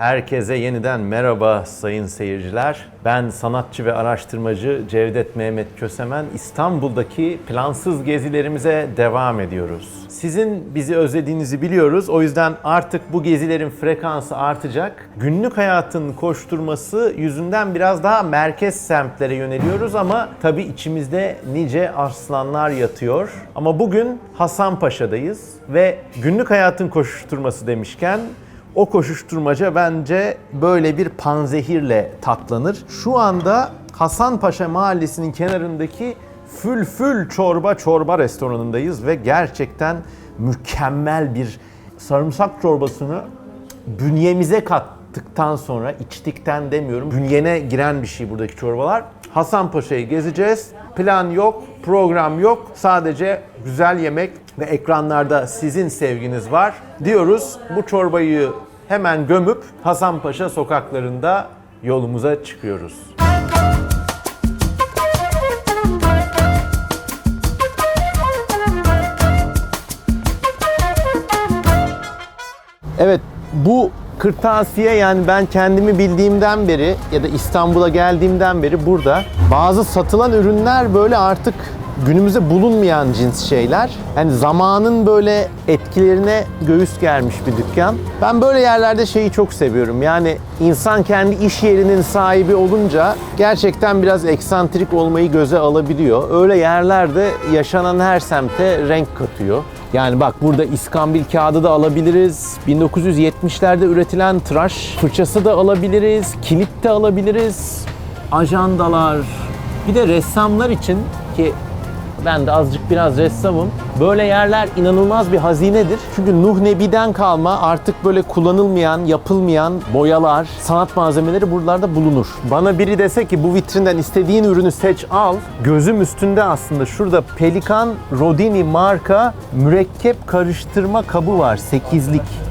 Herkese yeniden merhaba sayın seyirciler. Ben sanatçı ve araştırmacı Cevdet Mehmet Kösemen. İstanbul'daki plansız gezilerimize devam ediyoruz. Sizin bizi özlediğinizi biliyoruz. O yüzden artık bu gezilerin frekansı artacak. Günlük hayatın koşturması yüzünden biraz daha merkez semtlere yöneliyoruz ama tabii içimizde nice arslanlar yatıyor. Ama bugün Hasanpaşa'dayız ve günlük hayatın koşuşturması demişken o koşuşturmaca bence böyle bir panzehirle tatlanır. Şu anda Hasanpaşa Mahallesi'nin kenarındaki Fülfül Çorba Çorba restoranındayız ve gerçekten mükemmel bir sarımsak çorbasını bünyemize kattıktan sonra içtikten demiyorum. Bünyene giren bir şey buradaki çorbalar. Hasanpaşa'yı gezeceğiz. Plan yok, program yok. Sadece güzel yemek ve ekranlarda sizin sevginiz var diyoruz. Bu çorbayı hemen gömüp Hasanpaşa sokaklarında yolumuza çıkıyoruz. Evet bu kırtasiye yani ben kendimi bildiğimden beri ya da İstanbul'a geldiğimden beri burada bazı satılan ürünler böyle artık günümüzde bulunmayan cins şeyler. Yani zamanın böyle etkilerine göğüs germiş bir dükkan. Ben böyle yerlerde şeyi çok seviyorum. Yani insan kendi iş yerinin sahibi olunca gerçekten biraz eksantrik olmayı göze alabiliyor. Öyle yerlerde yaşanan her semte renk katıyor. Yani bak burada iskambil kağıdı da alabiliriz. 1970'lerde üretilen tıraş fırçası da alabiliriz. Kilit de alabiliriz. Ajandalar. Bir de ressamlar için ki ben de azıcık biraz ressamım. Böyle yerler inanılmaz bir hazinedir. Çünkü Nuh Nebi'den kalma artık böyle kullanılmayan, yapılmayan boyalar, sanat malzemeleri buralarda bulunur. Bana biri dese ki bu vitrinden istediğin ürünü seç al. Gözüm üstünde aslında şurada Pelikan Rodini marka mürekkep karıştırma kabı var. 8'lik.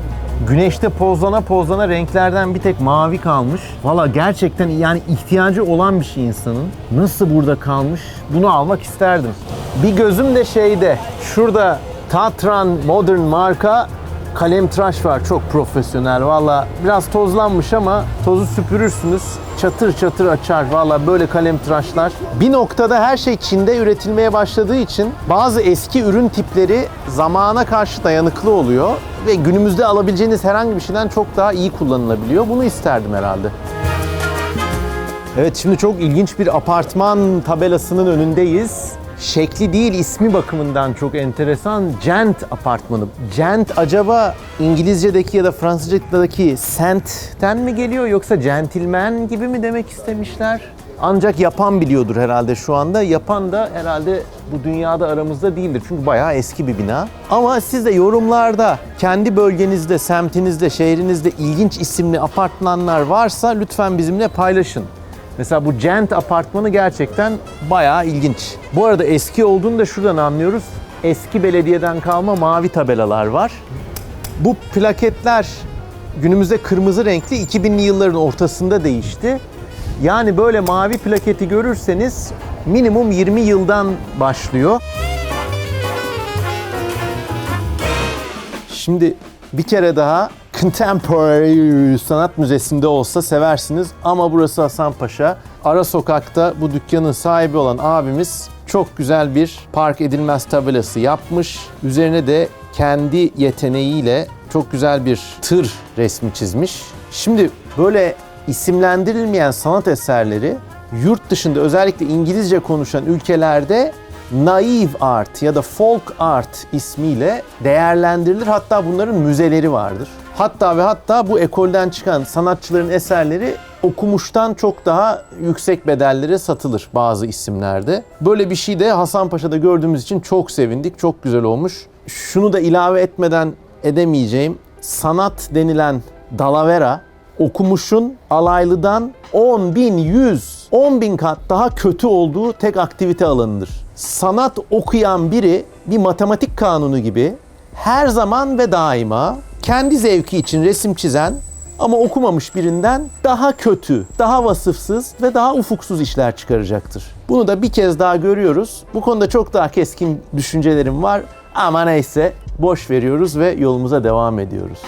Güneşte pozlana pozlana renklerden bir tek mavi kalmış. Valla gerçekten yani ihtiyacı olan bir şey insanın. Nasıl burada kalmış? Bunu almak isterdim. Bir gözüm de şeyde. Şurada Tatran Modern marka kalem tıraş var. Çok profesyonel. Valla biraz tozlanmış ama tozu süpürürsünüz. Çatır çatır açar. Valla böyle kalem tıraşlar. Bir noktada her şey Çin'de üretilmeye başladığı için bazı eski ürün tipleri zamana karşı dayanıklı oluyor ve günümüzde alabileceğiniz herhangi bir şeyden çok daha iyi kullanılabiliyor. Bunu isterdim herhalde. Evet şimdi çok ilginç bir apartman tabelasının önündeyiz. Şekli değil ismi bakımından çok enteresan. Gent apartmanı. Gent acaba İngilizce'deki ya da Fransızca'daki Saint'ten mi geliyor yoksa gentleman gibi mi demek istemişler? Ancak yapan biliyordur herhalde şu anda. Yapan da herhalde bu dünyada aramızda değildir. Çünkü bayağı eski bir bina. Ama siz de yorumlarda kendi bölgenizde, semtinizde, şehrinizde ilginç isimli apartmanlar varsa lütfen bizimle paylaşın. Mesela bu Gent apartmanı gerçekten bayağı ilginç. Bu arada eski olduğunu da şuradan anlıyoruz. Eski belediyeden kalma mavi tabelalar var. Bu plaketler günümüzde kırmızı renkli 2000'li yılların ortasında değişti. Yani böyle mavi plaketi görürseniz minimum 20 yıldan başlıyor. Şimdi bir kere daha Contemporary Sanat Müzesi'nde olsa seversiniz ama burası Hasanpaşa. Ara sokakta bu dükkanın sahibi olan abimiz çok güzel bir park edilmez tabelası yapmış. Üzerine de kendi yeteneğiyle çok güzel bir tır resmi çizmiş. Şimdi böyle isimlendirilmeyen sanat eserleri yurt dışında özellikle İngilizce konuşan ülkelerde naive art ya da folk art ismiyle değerlendirilir. Hatta bunların müzeleri vardır. Hatta ve hatta bu ekolden çıkan sanatçıların eserleri okumuştan çok daha yüksek bedellere satılır bazı isimlerde. Böyle bir şey de Hasanpaşa'da gördüğümüz için çok sevindik. Çok güzel olmuş. Şunu da ilave etmeden edemeyeceğim. Sanat denilen dalavera okumuşun alaylıdan 10 bin, 100, 10 bin kat daha kötü olduğu tek aktivite alanıdır. Sanat okuyan biri bir matematik kanunu gibi her zaman ve daima kendi zevki için resim çizen ama okumamış birinden daha kötü, daha vasıfsız ve daha ufuksuz işler çıkaracaktır. Bunu da bir kez daha görüyoruz. Bu konuda çok daha keskin düşüncelerim var ama neyse boş veriyoruz ve yolumuza devam ediyoruz.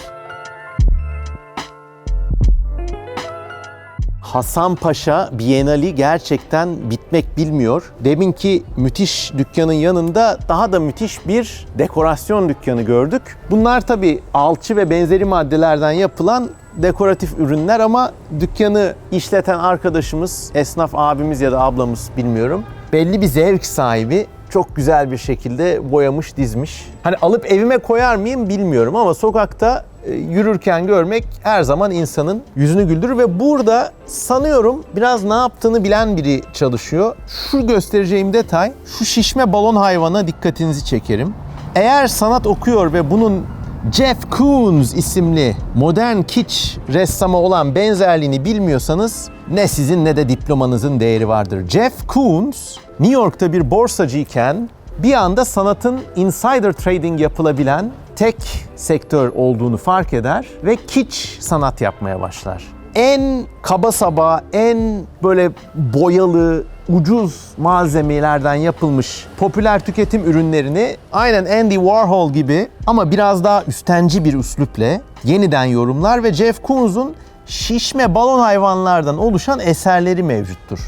Hasanpaşa Bienali gerçekten bitmek bilmiyor. Deminki müthiş dükkanın yanında daha da müthiş bir dekorasyon dükkanı gördük. Bunlar tabii alçı ve benzeri maddelerden yapılan dekoratif ürünler ama dükkanı işleten arkadaşımız, esnaf abimiz ya da ablamız bilmiyorum. Belli bir zevk sahibi çok güzel bir şekilde boyamış, dizmiş. Hani alıp evime koyar mıyım bilmiyorum ama sokakta yürürken görmek her zaman insanın yüzünü güldürür ve burada sanıyorum biraz ne yaptığını bilen biri çalışıyor. Şu göstereceğim detay, şu şişme balon hayvana dikkatinizi çekerim. Eğer sanat okuyor ve bunun Jeff Koons isimli modern kitsch ressamı olan benzerliğini bilmiyorsanız ne sizin ne de diplomanızın değeri vardır. Jeff Koons New York'ta bir borsacıyken bir anda sanatın insider trading yapılabilen tek sektör olduğunu fark eder ve kitsch sanat yapmaya başlar. En kaba saba, en böyle boyalı, ucuz malzemelerden yapılmış popüler tüketim ürünlerini aynen Andy Warhol gibi ama biraz daha üstenci bir üslupla yeniden yorumlar ve Jeff Koons'un şişme balon hayvanlardan oluşan eserleri mevcuttur.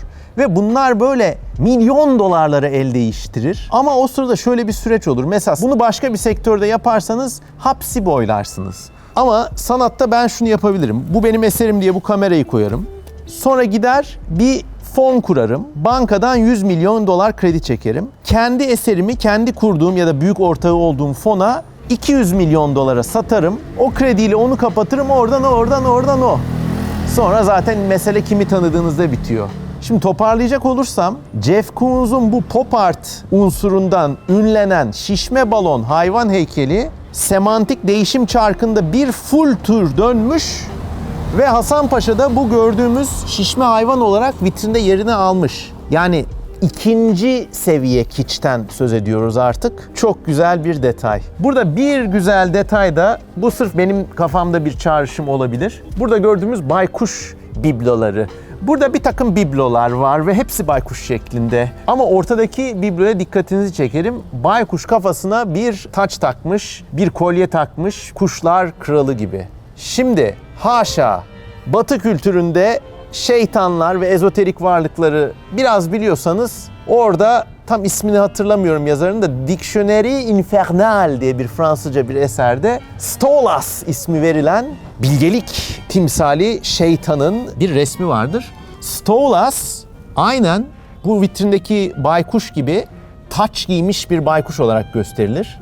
Ve bunlar böyle milyon dolarlara el değiştirir. Ama o sırada şöyle bir süreç olur. Mesela bunu başka bir sektörde yaparsanız hapsi boylarsınız. Ama sanatta ben şunu yapabilirim. Bu benim eserim diye bu kamerayı koyarım. Sonra gider bir fon kurarım. Bankadan 100 milyon dolar kredi çekerim. Kendi eserimi kendi kurduğum ya da büyük ortağı olduğum fona 200 milyon dolara satarım. O krediyle onu kapatırım. Oradan oradan oradan o. Sonra zaten mesele kimi tanıdığınızda bitiyor. Şimdi toparlayacak olursam Jeff Koons'un bu pop art unsurundan ünlenen şişme balon hayvan heykeli semantik değişim çarkında bir full tur dönmüş ve Hasanpaşa'da bu gördüğümüz şişme hayvan olarak vitrinde yerini almış. Yani ikinci seviye kiçten söz ediyoruz artık. Çok güzel bir detay. Burada bir güzel detay da bu sırf benim kafamda bir çağrışım olabilir. Burada gördüğümüz baykuş bibloları. Burada bir takım biblolar var ve hepsi baykuş şeklinde. Ama ortadaki bibloya dikkatinizi çekerim. Baykuş kafasına bir taç takmış, bir kolye takmış, kuşlar kralı gibi. Şimdi haşa Batı kültüründe şeytanlar ve ezoterik varlıkları biraz biliyorsanız orada tam ismini hatırlamıyorum yazarın da Dictionnaire Infernal diye bir Fransızca bir eserde Stolas ismi verilen bilgelik timsali şeytanın bir resmi vardır. Stolas aynen bu vitrindeki baykuş gibi taç giymiş bir baykuş olarak gösterilir.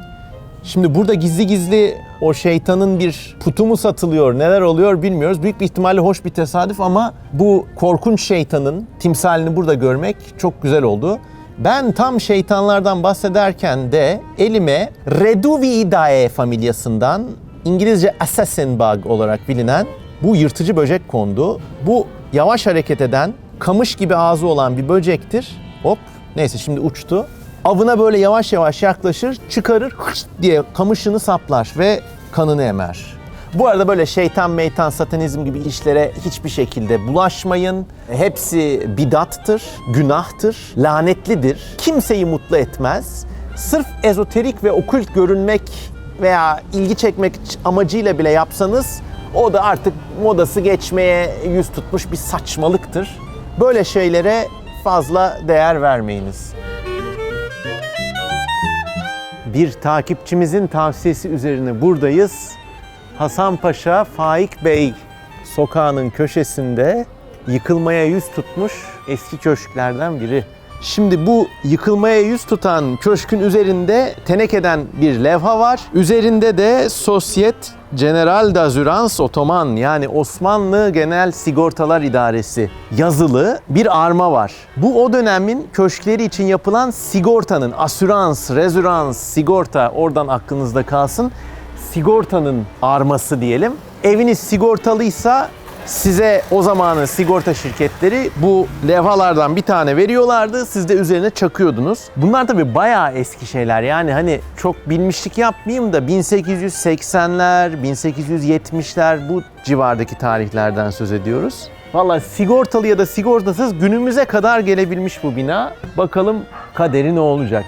Şimdi burada gizli gizli o şeytanın bir putu mu satılıyor, neler oluyor bilmiyoruz. Büyük bir ihtimalle hoş bir tesadüf ama bu korkunç şeytanın timsalini burada görmek çok güzel oldu. Ben tam şeytanlardan bahsederken de elime Reduviidae familyasından İngilizce assassin bug olarak bilinen bu yırtıcı böcek kondu. Bu yavaş hareket eden, kamış gibi ağzı olan bir böcektir. Hop, neyse şimdi uçtu avına böyle yavaş yavaş yaklaşır, çıkarır diye kamışını saplar ve kanını emer. Bu arada böyle şeytan, meytan, satanizm gibi işlere hiçbir şekilde bulaşmayın. Hepsi bidattır, günahtır, lanetlidir. Kimseyi mutlu etmez. Sırf ezoterik ve okült görünmek veya ilgi çekmek amacıyla bile yapsanız o da artık modası geçmeye yüz tutmuş bir saçmalıktır. Böyle şeylere fazla değer vermeyiniz bir takipçimizin tavsiyesi üzerine buradayız. Hasanpaşa Faik Bey sokağının köşesinde yıkılmaya yüz tutmuş eski köşklerden biri. Şimdi bu yıkılmaya yüz tutan köşkün üzerinde tenekeden bir levha var. Üzerinde de Sosyet General d'Assurance Otoman yani Osmanlı Genel Sigortalar İdaresi yazılı bir arma var. Bu o dönemin köşkleri için yapılan sigortanın, asürans, rezürans, sigorta oradan aklınızda kalsın. Sigortanın arması diyelim. Eviniz sigortalıysa size o zamanın sigorta şirketleri bu levhalardan bir tane veriyorlardı. Siz de üzerine çakıyordunuz. Bunlar tabii bayağı eski şeyler. Yani hani çok bilmişlik yapmayayım da 1880'ler, 1870'ler bu civardaki tarihlerden söz ediyoruz. Valla sigortalı ya da sigortasız günümüze kadar gelebilmiş bu bina. Bakalım kaderi ne olacak?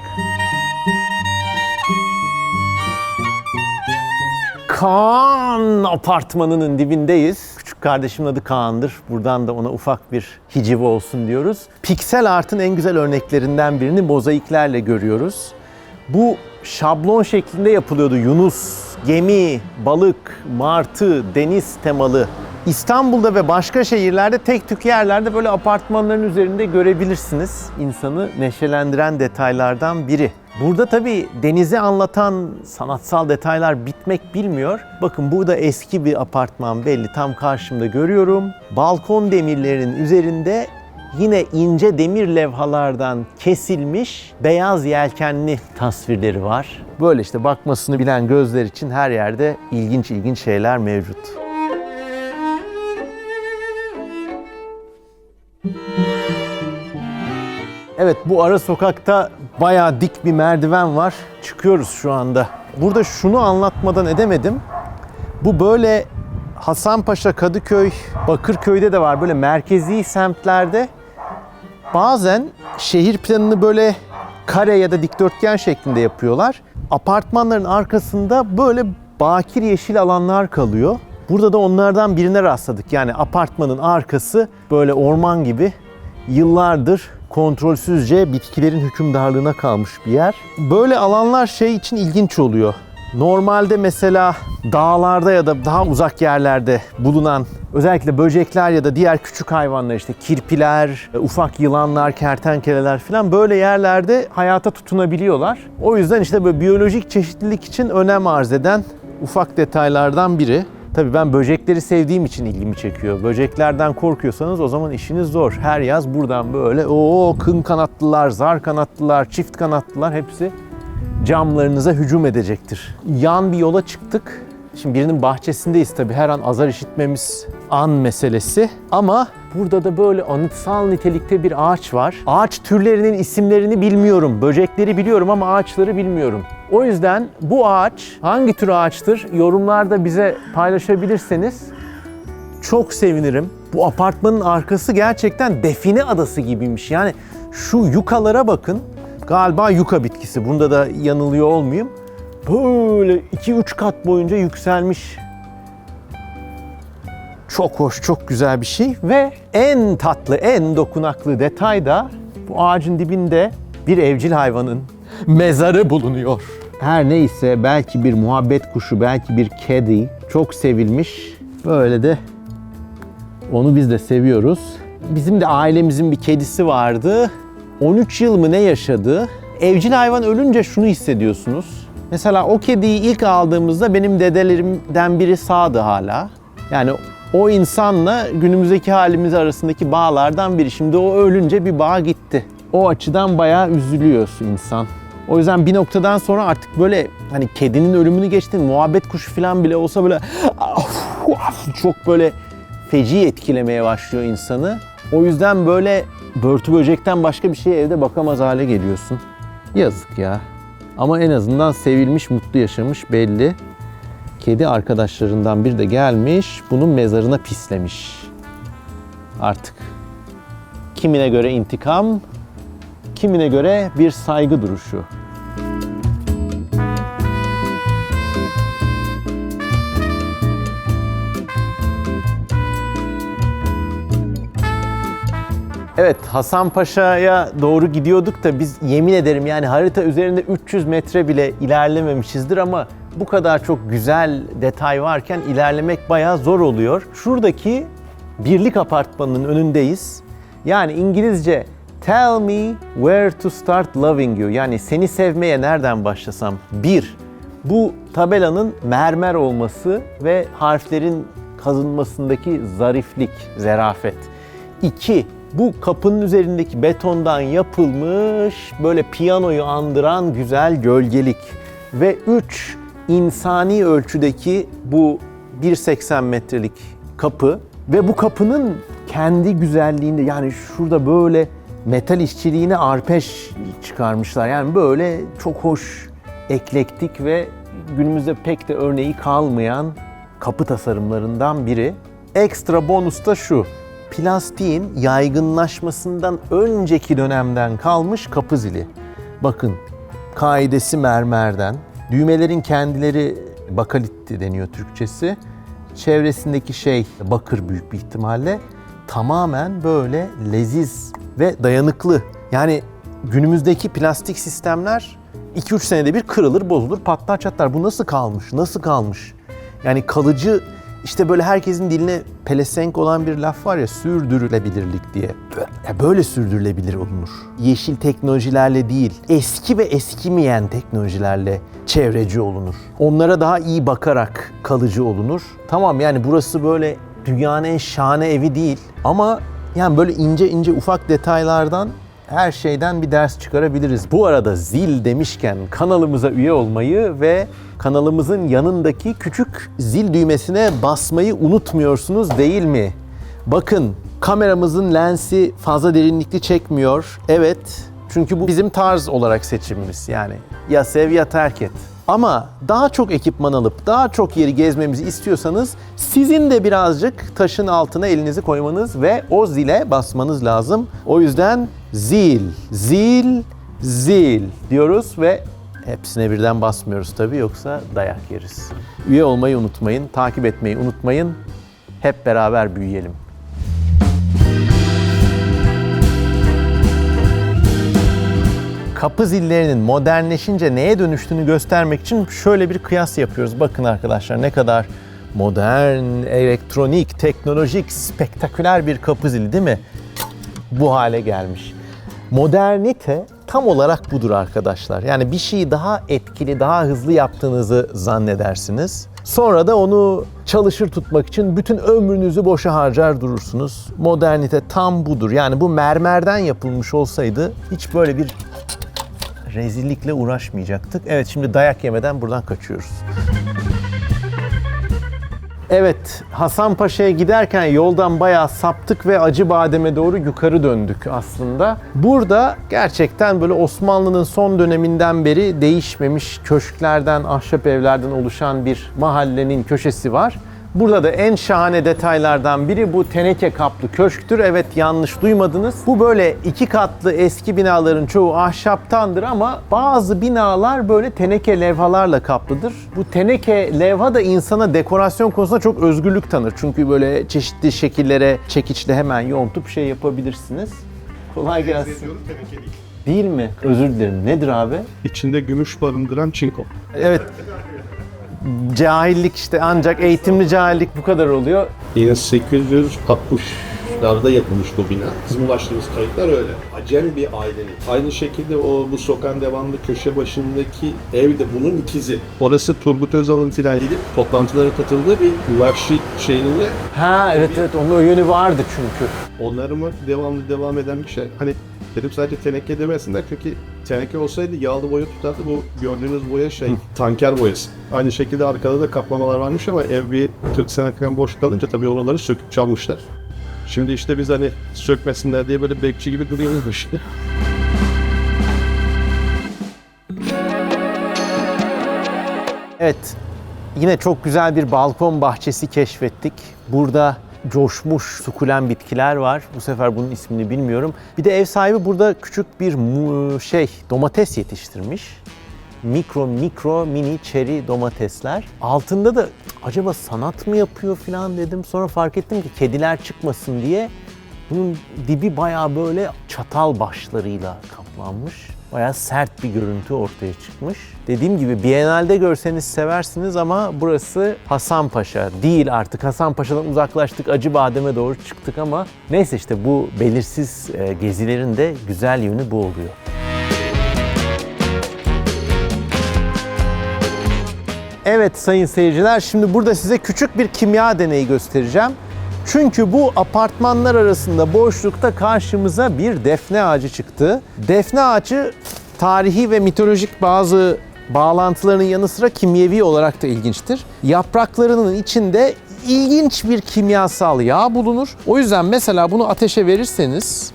Kaan apartmanının dibindeyiz. Küçük kardeşimin adı Kaan'dır. Buradan da ona ufak bir hiciv olsun diyoruz. Piksel art'ın en güzel örneklerinden birini mozaiklerle görüyoruz. Bu şablon şeklinde yapılıyordu. Yunus, gemi, balık, martı, deniz temalı. İstanbul'da ve başka şehirlerde tek tük yerlerde böyle apartmanların üzerinde görebilirsiniz. İnsanı neşelendiren detaylardan biri. Burada tabii denizi anlatan sanatsal detaylar bitmek bilmiyor. Bakın burada eski bir apartman belli tam karşımda görüyorum. Balkon demirlerinin üzerinde yine ince demir levhalardan kesilmiş beyaz yelkenli tasvirleri var. Böyle işte bakmasını bilen gözler için her yerde ilginç ilginç şeyler mevcut. Evet bu ara sokakta bayağı dik bir merdiven var. Çıkıyoruz şu anda. Burada şunu anlatmadan edemedim. Bu böyle Hasanpaşa, Kadıköy, Bakırköy'de de var. Böyle merkezi semtlerde bazen şehir planını böyle kare ya da dikdörtgen şeklinde yapıyorlar. Apartmanların arkasında böyle bakir yeşil alanlar kalıyor. Burada da onlardan birine rastladık. Yani apartmanın arkası böyle orman gibi yıllardır kontrolsüzce bitkilerin hükümdarlığına kalmış bir yer. Böyle alanlar şey için ilginç oluyor. Normalde mesela dağlarda ya da daha uzak yerlerde bulunan özellikle böcekler ya da diğer küçük hayvanlar işte kirpiler, ufak yılanlar, kertenkeleler falan böyle yerlerde hayata tutunabiliyorlar. O yüzden işte böyle biyolojik çeşitlilik için önem arz eden ufak detaylardan biri. Tabii ben böcekleri sevdiğim için ilgimi çekiyor. Böceklerden korkuyorsanız o zaman işiniz zor. Her yaz buradan böyle o kın kanatlılar, zar kanatlılar, çift kanatlılar hepsi camlarınıza hücum edecektir. Yan bir yola çıktık. Şimdi birinin bahçesindeyiz tabii. Her an azar işitmemiz an meselesi. Ama burada da böyle anıtsal nitelikte bir ağaç var. Ağaç türlerinin isimlerini bilmiyorum. Böcekleri biliyorum ama ağaçları bilmiyorum. O yüzden bu ağaç hangi tür ağaçtır? Yorumlarda bize paylaşabilirseniz çok sevinirim. Bu apartmanın arkası gerçekten define adası gibiymiş. Yani şu yukalara bakın. Galiba yuka bitkisi. Bunda da yanılıyor olmayayım. Böyle 2-3 kat boyunca yükselmiş. Çok hoş, çok güzel bir şey. Ve en tatlı, en dokunaklı detay da bu ağacın dibinde bir evcil hayvanın mezarı bulunuyor. Her neyse belki bir muhabbet kuşu, belki bir kedi çok sevilmiş. Böyle de onu biz de seviyoruz. Bizim de ailemizin bir kedisi vardı. 13 yıl mı ne yaşadı? Evcil hayvan ölünce şunu hissediyorsunuz. Mesela o kediyi ilk aldığımızda benim dedelerimden biri sağdı hala. Yani o insanla günümüzdeki halimiz arasındaki bağlardan biri. Şimdi o ölünce bir bağ gitti. O açıdan bayağı üzülüyorsun insan. O yüzden bir noktadan sonra artık böyle hani kedinin ölümünü geçtin muhabbet kuşu falan bile olsa böyle çok böyle feci etkilemeye başlıyor insanı. O yüzden böyle börtü böcekten başka bir şeye evde bakamaz hale geliyorsun. Yazık ya. Ama en azından sevilmiş, mutlu yaşamış belli. Kedi arkadaşlarından bir de gelmiş, bunun mezarına pislemiş. Artık kimine göre intikam, kimine göre bir saygı duruşu. Evet Hasan Paşa'ya doğru gidiyorduk da biz yemin ederim yani harita üzerinde 300 metre bile ilerlememişizdir ama bu kadar çok güzel detay varken ilerlemek bayağı zor oluyor. Şuradaki birlik apartmanının önündeyiz. Yani İngilizce tell me where to start loving you yani seni sevmeye nereden başlasam. Bir, bu tabelanın mermer olması ve harflerin kazınmasındaki zariflik, zerafet. İki, bu kapının üzerindeki betondan yapılmış böyle piyanoyu andıran güzel gölgelik. Ve 3 insani ölçüdeki bu 1.80 metrelik kapı ve bu kapının kendi güzelliğinde yani şurada böyle metal işçiliğine arpeş çıkarmışlar. Yani böyle çok hoş, eklektik ve günümüzde pek de örneği kalmayan kapı tasarımlarından biri. Ekstra bonus da şu plastiğin yaygınlaşmasından önceki dönemden kalmış kapı zili. Bakın kaidesi mermerden, düğmelerin kendileri bakalitti deniyor Türkçesi. çevresindeki şey bakır büyük bir ihtimalle tamamen böyle leziz ve dayanıklı. Yani günümüzdeki plastik sistemler 2-3 senede bir kırılır, bozulur, patlar, çatlar. Bu nasıl kalmış? Nasıl kalmış? Yani kalıcı işte böyle herkesin diline pelesenk olan bir laf var ya sürdürülebilirlik diye. Ya böyle sürdürülebilir olunur. Yeşil teknolojilerle değil, eski ve eskimeyen teknolojilerle çevreci olunur. Onlara daha iyi bakarak kalıcı olunur. Tamam yani burası böyle dünyanın en şahane evi değil ama yani böyle ince ince ufak detaylardan her şeyden bir ders çıkarabiliriz. Bu arada zil demişken kanalımıza üye olmayı ve kanalımızın yanındaki küçük zil düğmesine basmayı unutmuyorsunuz değil mi? Bakın kameramızın lensi fazla derinlikli çekmiyor. Evet çünkü bu bizim tarz olarak seçimimiz yani. Ya sev ya terk et. Ama daha çok ekipman alıp daha çok yeri gezmemizi istiyorsanız sizin de birazcık taşın altına elinizi koymanız ve o zile basmanız lazım. O yüzden zil, zil, zil diyoruz ve hepsine birden basmıyoruz tabii yoksa dayak yeriz. Üye olmayı unutmayın, takip etmeyi unutmayın. Hep beraber büyüyelim. kapı zillerinin modernleşince neye dönüştüğünü göstermek için şöyle bir kıyas yapıyoruz. Bakın arkadaşlar ne kadar modern, elektronik, teknolojik, spektaküler bir kapı zili değil mi? Bu hale gelmiş. Modernite tam olarak budur arkadaşlar. Yani bir şeyi daha etkili, daha hızlı yaptığınızı zannedersiniz. Sonra da onu çalışır tutmak için bütün ömrünüzü boşa harcar durursunuz. Modernite tam budur. Yani bu mermerden yapılmış olsaydı hiç böyle bir rezillikle uğraşmayacaktık. Evet şimdi dayak yemeden buradan kaçıyoruz. Evet, Hasanpaşa'ya giderken yoldan bayağı saptık ve Acıbadem'e doğru yukarı döndük aslında. Burada gerçekten böyle Osmanlı'nın son döneminden beri değişmemiş köşklerden, ahşap evlerden oluşan bir mahallenin köşesi var. Burada da en şahane detaylardan biri bu teneke kaplı köşktür. Evet yanlış duymadınız. Bu böyle iki katlı eski binaların çoğu ahşaptandır ama bazı binalar böyle teneke levhalarla kaplıdır. Bu teneke levha da insana dekorasyon konusunda çok özgürlük tanır. Çünkü böyle çeşitli şekillere çekiçle hemen yontup şey yapabilirsiniz. Kolay gelsin. Ediyorum teneke değil. Değil mi? Özür dilerim. Nedir abi? İçinde gümüş barındıran çinko. Evet. Cahillik işte ancak eğitimli cahillik bu kadar oluyor. 1860'larda yapılmış bu bina. Bizim ulaştığımız kayıtlar öyle. Acem bir ailenin. Aynı şekilde o bu sokağın devamlı köşe başındaki ev de bunun ikizi. Orası Turgut Özal'ın filan gidip toplantılara katıldığı bir vahşi şeyinde Ha evet evet onun o yönü vardı çünkü. onarımı devamlı devam eden bir şey. Hani dedim sadece teneke demesinler çünkü teneke olsaydı yağlı boya tutardı. Bu gördüğünüz boya şey tanker boyası. Aynı şekilde arkada da kaplamalar varmış ama ev bir 40 sene falan boş kalınca tabii oraları söküp çalmışlar. Şimdi işte biz hani sökmesinler diye böyle bekçi gibi duruyoruz işte. Evet yine çok güzel bir balkon bahçesi keşfettik. Burada coşmuş sukulen bitkiler var. Bu sefer bunun ismini bilmiyorum. Bir de ev sahibi burada küçük bir şey domates yetiştirmiş. Mikro mikro mini çeri domatesler. Altında da acaba sanat mı yapıyor falan dedim. Sonra fark ettim ki kediler çıkmasın diye bunun dibi bayağı böyle çatal başlarıyla kaplanmış. Bayağı sert bir görüntü ortaya çıkmış. Dediğim gibi Biennale'de görseniz seversiniz ama burası Hasanpaşa değil artık. Hasanpaşa'dan uzaklaştık, Acıbadem'e doğru çıktık ama neyse işte bu belirsiz e, gezilerin de güzel yönü bu oluyor. Evet sayın seyirciler şimdi burada size küçük bir kimya deneyi göstereceğim. Çünkü bu apartmanlar arasında boşlukta karşımıza bir defne ağacı çıktı. Defne ağacı tarihi ve mitolojik bazı bağlantılarının yanı sıra kimyevi olarak da ilginçtir. Yapraklarının içinde ilginç bir kimyasal yağ bulunur. O yüzden mesela bunu ateşe verirseniz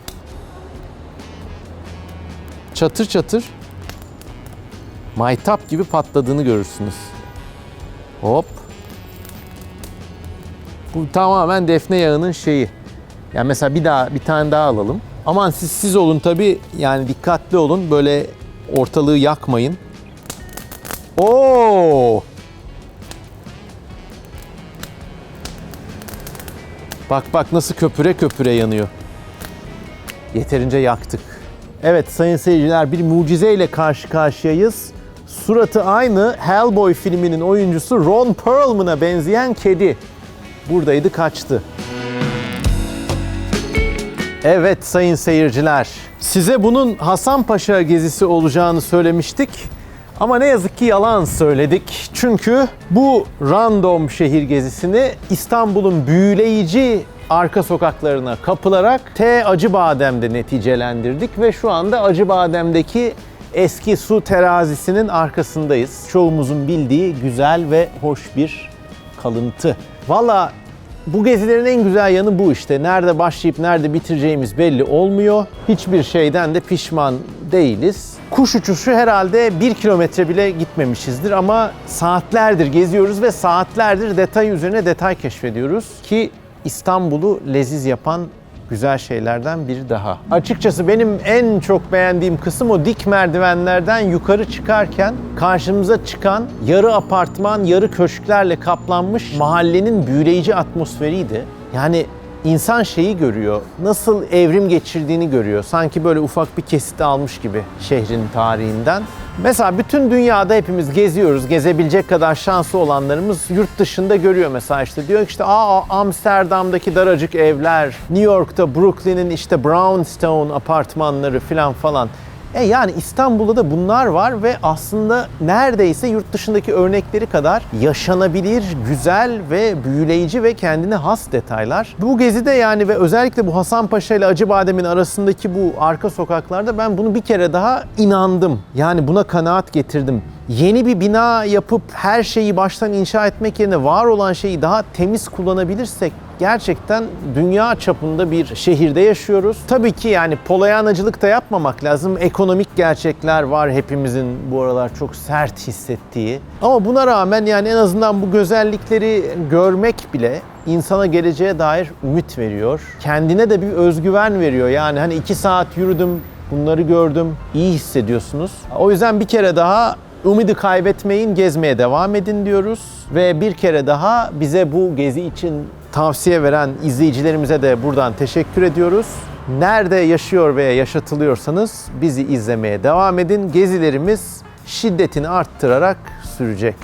çatır çatır maytap gibi patladığını görürsünüz. Hop. Bu tamamen defne yağının şeyi. Yani mesela bir daha bir tane daha alalım. Aman siz siz olun tabi yani dikkatli olun böyle ortalığı yakmayın. Oo! Bak bak nasıl köpüre köpüre yanıyor. Yeterince yaktık. Evet sayın seyirciler bir mucizeyle karşı karşıyayız. Suratı aynı Hellboy filminin oyuncusu Ron Perlman'a benzeyen kedi. Buradaydı kaçtı. Evet sayın seyirciler. Size bunun Hasanpaşa gezisi olacağını söylemiştik. Ama ne yazık ki yalan söyledik. Çünkü bu random şehir gezisini İstanbul'un büyüleyici arka sokaklarına kapılarak T Acıbadem'de neticelendirdik ve şu anda Acıbadem'deki eski su terazisinin arkasındayız. Çoğumuzun bildiği güzel ve hoş bir kalıntı. Valla bu gezilerin en güzel yanı bu işte. Nerede başlayıp nerede bitireceğimiz belli olmuyor. Hiçbir şeyden de pişman değiliz. Kuş uçuşu herhalde bir kilometre bile gitmemişizdir ama saatlerdir geziyoruz ve saatlerdir detay üzerine detay keşfediyoruz ki İstanbul'u leziz yapan güzel şeylerden biri daha. Açıkçası benim en çok beğendiğim kısım o dik merdivenlerden yukarı çıkarken karşımıza çıkan yarı apartman, yarı köşklerle kaplanmış mahallenin büyüleyici atmosferiydi. Yani insan şeyi görüyor, nasıl evrim geçirdiğini görüyor. Sanki böyle ufak bir kesit almış gibi şehrin tarihinden. Mesela bütün dünyada hepimiz geziyoruz. Gezebilecek kadar şanslı olanlarımız yurt dışında görüyor mesela işte diyor ki işte aa Amsterdam'daki daracık evler, New York'ta Brooklyn'in işte Brownstone apartmanları falan falan. E yani İstanbul'da da bunlar var ve aslında neredeyse yurt dışındaki örnekleri kadar yaşanabilir, güzel ve büyüleyici ve kendine has detaylar. Bu gezide yani ve özellikle bu Hasanpaşa ile Acıbadem'in arasındaki bu arka sokaklarda ben bunu bir kere daha inandım. Yani buna kanaat getirdim. Yeni bir bina yapıp her şeyi baştan inşa etmek yerine var olan şeyi daha temiz kullanabilirsek gerçekten dünya çapında bir şehirde yaşıyoruz. Tabii ki yani polayanacılık da yapmamak lazım. Ekonomik gerçekler var hepimizin bu aralar çok sert hissettiği. Ama buna rağmen yani en azından bu güzellikleri görmek bile insana geleceğe dair ümit veriyor. Kendine de bir özgüven veriyor. Yani hani iki saat yürüdüm, bunları gördüm, iyi hissediyorsunuz. O yüzden bir kere daha Umidi kaybetmeyin, gezmeye devam edin diyoruz. Ve bir kere daha bize bu gezi için tavsiye veren izleyicilerimize de buradan teşekkür ediyoruz. Nerede yaşıyor veya yaşatılıyorsanız bizi izlemeye devam edin. Gezilerimiz şiddetini arttırarak sürecek.